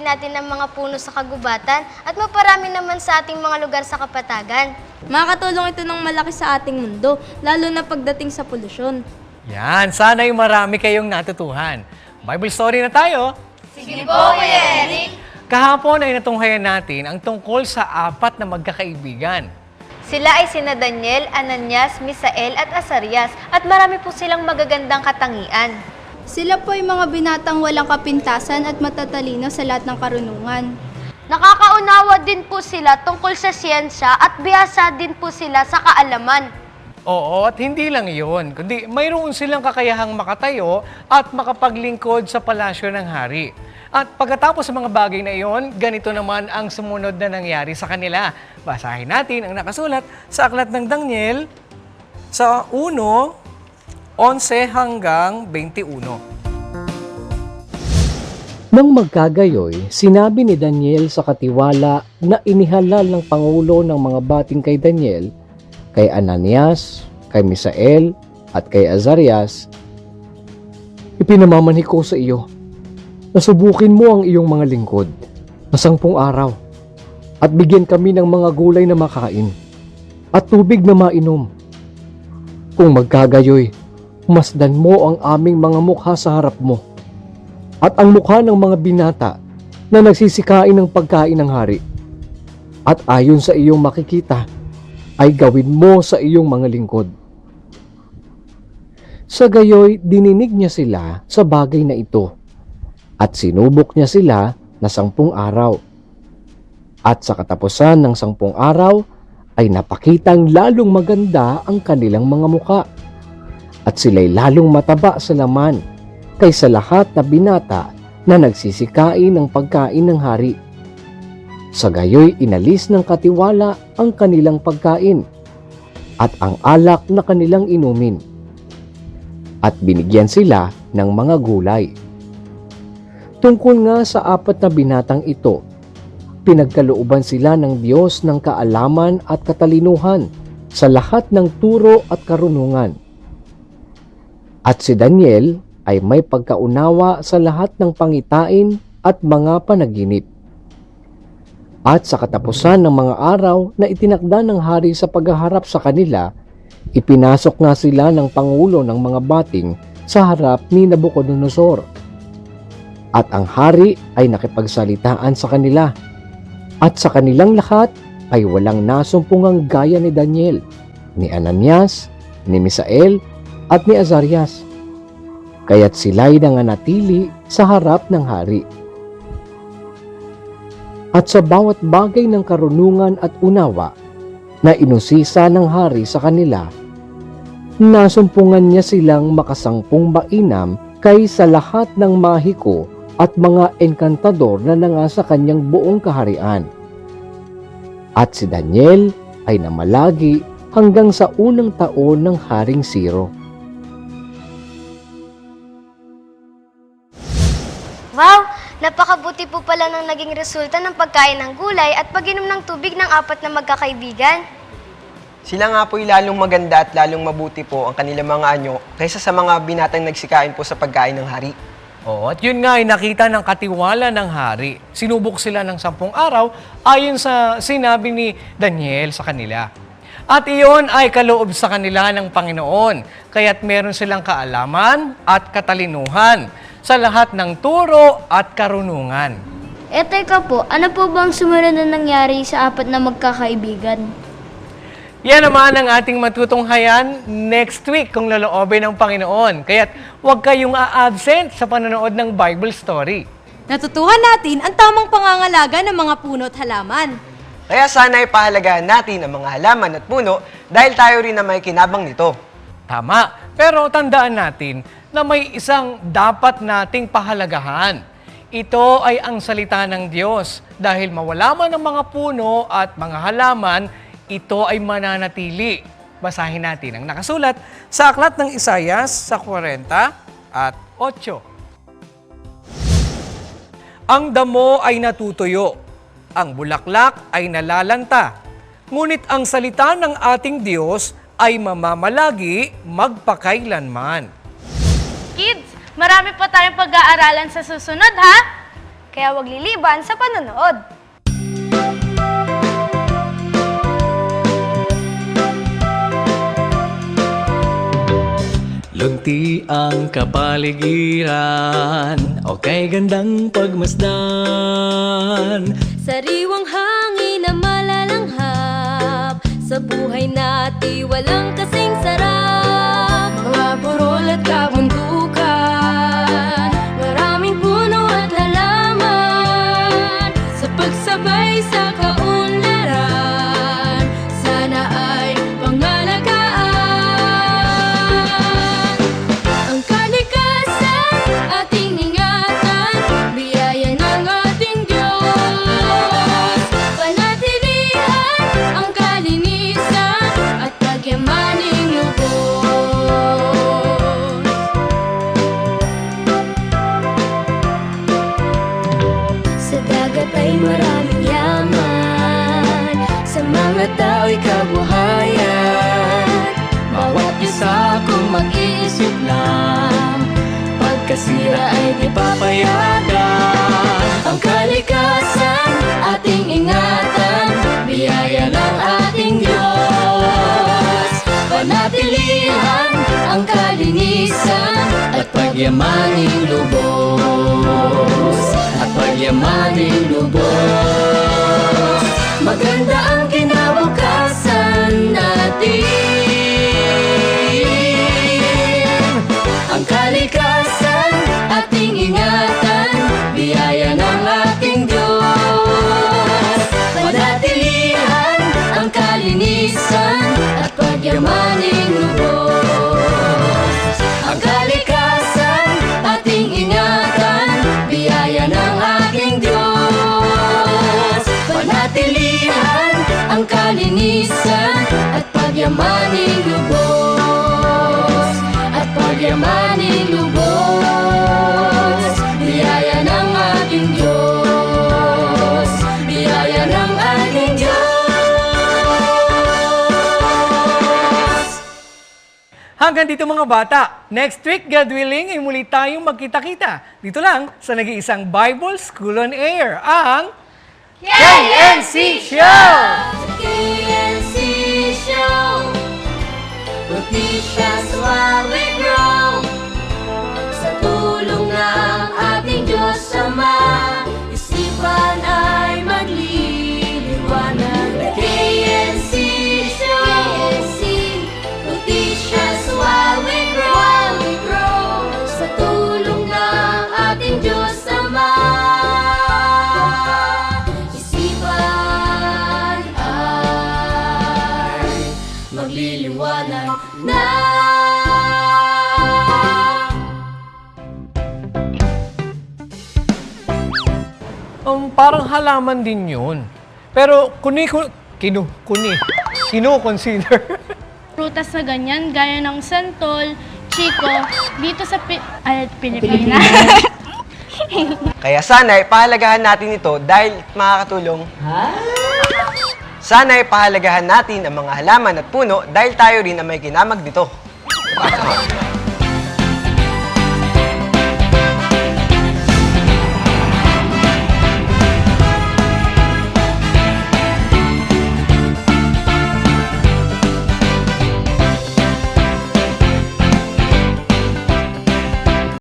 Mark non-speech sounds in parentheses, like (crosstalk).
din natin ng mga puno sa kagubatan at maparami naman sa ating mga lugar sa kapatagan. Makakatulong ito ng malaki sa ating mundo, lalo na pagdating sa polusyon. Yan, sana'y marami kayong natutuhan. Bible story na tayo. Sige po, Kuya Eric. Kahapon ay natunghayan natin ang tungkol sa apat na magkakaibigan. Sila ay sina Daniel, Ananias, Misael at Asarias at marami po silang magagandang katangian. Sila po ay mga binatang walang kapintasan at matatalino sa lahat ng karunungan. Nakakaunawa din po sila tungkol sa siyensya at biyasa din po sila sa kaalaman. Oo, at hindi lang yun, kundi mayroon silang kakayahang makatayo at makapaglingkod sa palasyo ng hari. At pagkatapos sa mga bagay na iyon, ganito naman ang sumunod na nangyari sa kanila. Basahin natin ang nakasulat sa Aklat ng Daniel sa 1, 11 hanggang 21. Nang magkagayoy, sinabi ni Daniel sa katiwala na inihalal ng Pangulo ng mga bating kay Daniel, kay Ananias, kay Misael, at kay Azarias, Ipinamamanhi ko sa iyo, nasubukin mo ang iyong mga lingkod na sangpong araw, at bigyan kami ng mga gulay na makain, at tubig na mainom. Kung magkagayoy, masdan mo ang aming mga mukha sa harap mo at ang mukha ng mga binata na nagsisikain ng pagkain ng hari. At ayon sa iyong makikita, ay gawin mo sa iyong mga lingkod. Sa gayoy, dininig niya sila sa bagay na ito, at sinubok niya sila na sangpung araw. At sa katapusan ng sangpung araw, ay napakitang lalong maganda ang kanilang mga muka. At sila'y lalong mataba sa laman kaysa lahat na binata na nagsisikain ng pagkain ng hari. Sa gayoy inalis ng katiwala ang kanilang pagkain at ang alak na kanilang inumin. At binigyan sila ng mga gulay. Tungkol nga sa apat na binatang ito, pinagkalooban sila ng Diyos ng kaalaman at katalinuhan sa lahat ng turo at karunungan. At si Daniel ay may pagkaunawa sa lahat ng pangitain at mga panaginip. At sa katapusan ng mga araw na itinakda ng hari sa paghaharap sa kanila, ipinasok nga sila ng pangulo ng mga bating sa harap ni Nabucodonosor. At ang hari ay nakipagsalitaan sa kanila. At sa kanilang lahat ay walang nasumpungang gaya ni Daniel, ni Ananias, ni Misael, at ni Azarias kaya't sila'y nanganatili sa harap ng hari. At sa bawat bagay ng karunungan at unawa na inusisa ng hari sa kanila, nasumpungan niya silang makasangpong mainam kay sa lahat ng mahiko at mga enkantador na nanga sa kanyang buong kaharian. At si Daniel ay namalagi hanggang sa unang taon ng Haring Siro. Wow! Napakabuti po pala ng naging resulta ng pagkain ng gulay at pag-inom ng tubig ng apat na magkakaibigan. Sila nga po'y lalong maganda at lalong mabuti po ang kanilang mga anyo kaysa sa mga binatang nagsikain po sa pagkain ng hari. Oo, at yun nga ay nakita ng katiwala ng hari. Sinubok sila ng sampung araw ayon sa sinabi ni Daniel sa kanila. At iyon ay kaloob sa kanila ng Panginoon, kaya't meron silang kaalaman at katalinuhan sa lahat ng turo at karunungan. Eh teka po, ano po bang sumunod na nangyari sa apat na magkakaibigan? Yan naman ang ating matutunghayan next week kung loloobin ng Panginoon. Kaya't huwag kayong a-absent sa panonood ng Bible story. Natutuhan natin ang tamang pangangalaga ng mga puno at halaman. Kaya sana ay pahalagahan natin ang mga halaman at puno dahil tayo rin na may kinabang nito. Tama. Pero tandaan natin na may isang dapat nating pahalagahan. Ito ay ang salita ng Diyos. Dahil mawala man ang mga puno at mga halaman, ito ay mananatili. Basahin natin ang nakasulat sa aklat ng Isayas sa 40 at 8. Ang damo ay natutuyo, ang bulaklak ay nalalanta, ngunit ang salita ng ating Diyos ay mamamalagi magpakailanman. Marami pa tayong pag-aaralan sa susunod ha? Kaya huwag liliban sa panonood. Lunti ang kapaligiran O kay gandang pagmasdan Sariwang hangin na malalanghap Sa buhay natin walang kasing sarap Mga burol at kabundukan tao'y kabuhayan Bawat isa kung mag-iisip lang Pagkasira ay di papayagan Ang kalikasan ating ingatan Biyaya ng ating Diyos. Panatilihan ang kalinisan At pagyamaning lubos. At pagyamaning lubos. Maganda ang Ang kalikasan pagyamaning lubos At pagyamaning lubos Biyaya ng ating Diyos Biyaya ng ating Diyos Hanggang dito mga bata. Next week, God willing, ay muli tayong magkita-kita. Dito lang sa nag-iisang Bible School on Air, ang KNC Show! KNC Show fish as well we grow. Magliliwanag na Um, parang halaman din yun. Pero kuni, kuni, kinu, kuni, kinu-consider. (laughs) Prutas na ganyan, gaya ng santol, chico, dito sa Pi- ay, Pilipinas. (laughs) Kaya sana ipahalagahan natin ito dahil makakatulong. Sana ipahalagahan natin ang mga halaman at puno dahil tayo rin ang may kinamag dito.